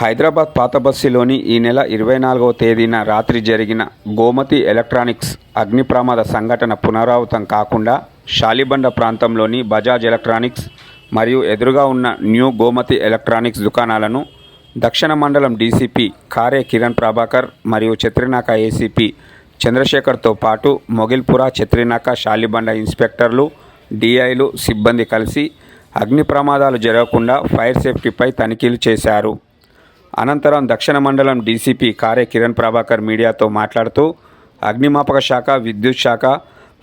హైదరాబాద్ పాత బస్సులోని ఈ నెల ఇరవై నాలుగవ తేదీన రాత్రి జరిగిన గోమతి ఎలక్ట్రానిక్స్ అగ్ని ప్రమాద సంఘటన పునరావృతం కాకుండా షాలిబండ ప్రాంతంలోని బజాజ్ ఎలక్ట్రానిక్స్ మరియు ఎదురుగా ఉన్న న్యూ గోమతి ఎలక్ట్రానిక్స్ దుకాణాలను దక్షిణ మండలం డీసీపీ కారే కిరణ్ ప్రభాకర్ మరియు చత్రినాక ఏసీపీ చంద్రశేఖర్తో పాటు మొగిల్పుర చత్రినాక షాలిబండ ఇన్స్పెక్టర్లు డిఐలు సిబ్బంది కలిసి అగ్ని ప్రమాదాలు జరగకుండా ఫైర్ సేఫ్టీపై తనిఖీలు చేశారు. అనంతరం దక్షిణ మండలం డీసీపీ కారే కిరణ్ ప్రభాకర్ మీడియాతో మాట్లాడుతూ అగ్నిమాపక శాఖ విద్యుత్ శాఖ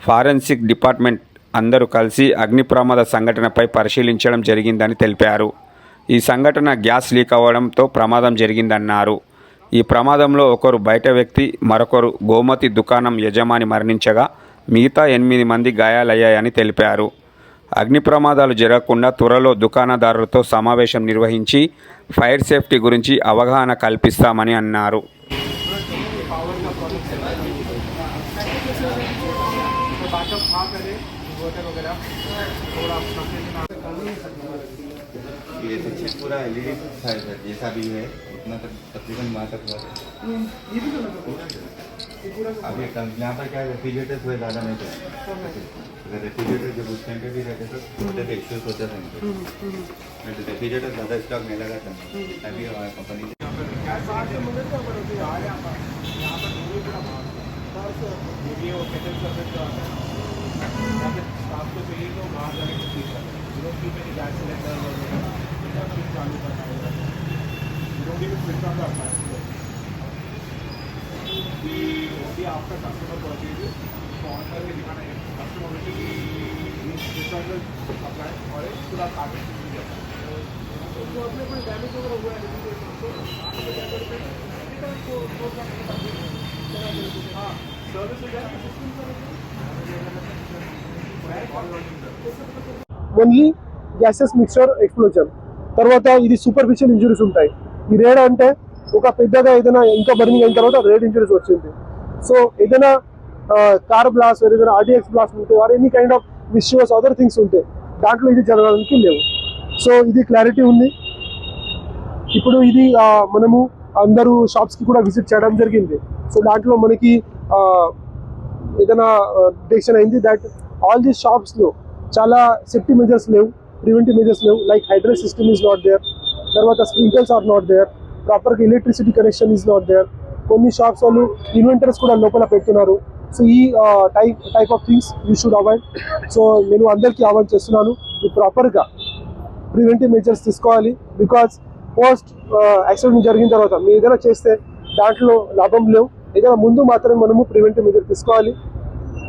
ఫారెన్సిక్ డిపార్ట్మెంట్ అందరూ కలిసి అగ్ని ప్రమాద సంఘటనపై పరిశీలించడం జరిగిందని తెలిపారు. ఈ సంఘటన గ్యాస్ లీక్ అవ్వడంతో ప్రమాదం జరిగిందన్నారు. ఈ ప్రమాదంలో ఒకరు బయట వ్యక్తి మరొకరు గోమతి దుకాణం యజమాని మరణించగా మిగతా ఎనిమిది మంది గాయాలయ్యాయని తెలిపారు. అగ్ని ప్రమాదాలు జరగకుండా త్వరలో దుకాణదారులతో సమావేశం నిర్వహించి ఫైర్ సేఫ్టీ గురించి అవగాహన కల్పిస్తామని అన్నారు. ये तो शिक्षित पूरा एल ई जैसा भी है उतना तक तकरीबन वहाँ तक हुआ अभी यहाँ पर क्या रेफ्रिजरेटर थोड़े ज़्यादा नहीं थे। रेफ्रिजरेटर जब उस टाइम पे भी रहते तो छोटे थे इश्यूज़ होते थे रेफ्रिजरेटर ज़्यादा स्टॉक नहीं लगा था। अभी हमारे कंपनी यहाँ पर आपका कस्टमर पहुँचेगी तो ऑन करके दिखाना है कस्टमर को स्विच ऑन अप्लाई और एक पूरा कार्पेट मिल जाता है तो अपने कोई डैमेज वगैरह हुआ है हाँ सर्विस हो जाएगा system only gases mixture explosion తర్వాత ఇది సూపర్ఫిషియల్ ఇంజురీస్ ఉంటాయి ఈ రేడ్ అంటే ఒక పెద్దగా ఏదైనా ఇంకా బర్నింగ్ అయిన తర్వాత రేడ్ ఇంజురీస్ వచ్చింది సో ఏదైనా కార్ బ్లాస్ట్ ఏదైనా ఆర్డిఎక్స్ బ్లాస్ ఉంటే or any kind of misuse other things ఉంటాయి దాంట్లో ఇది జరగడానికి లేవు. సో ఇది క్లారిటీ ఉంది. ఇప్పుడు ఇది మనము అందరూ షాప్స్కి కూడా విజిట్ చేయడం జరిగింది. సో దాంట్లో మనకి ఏదైనా డిటెక్షన్ అయింది దట్ ఆల్ ది షాప్స్లో చాలా సేఫ్టీ మెజర్స్ లేవు ప్రివెంటివ్ మెజర్స్ లేవు. Like hydrant system is not there తర్వాత స్ప్రింకల్స్ ఆర్ నాట్ దేర్ ప్రాపర్గా electricity connection is not there కొన్ని షాప్స్ వాళ్ళు ఇన్వెంటర్స్ కూడా లోపల పెడుతున్నారు. సో ఈ type type of things you should avoid so నేను అందరికీ అవాయిడ్ చేస్తున్నాను. ఈ ప్రాపర్గా ప్రివెంటివ్ మెజర్స్ తీసుకోవాలి. బికాస్ పోస్ట్ యాక్సిడెంట్ జరిగిన తర్వాత మీరు ఏదైనా చేస్తే దాంట్లో లాభం లేవు. ఏదైనా ముందు మాత్రమే మనము ప్రివెంటివ్ మెజర్ తీసుకోవాలి.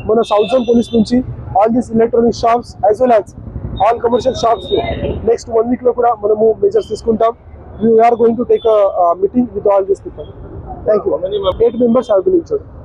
మన సౌత్ జోన్ పోలీస్ నుంచి all these electronic shops as well as all commercial shops next one వీక్లో కూడా మనము మెజర్స్ తీసుకుంటాం. We're going to take meeting with thank you at members are billing sir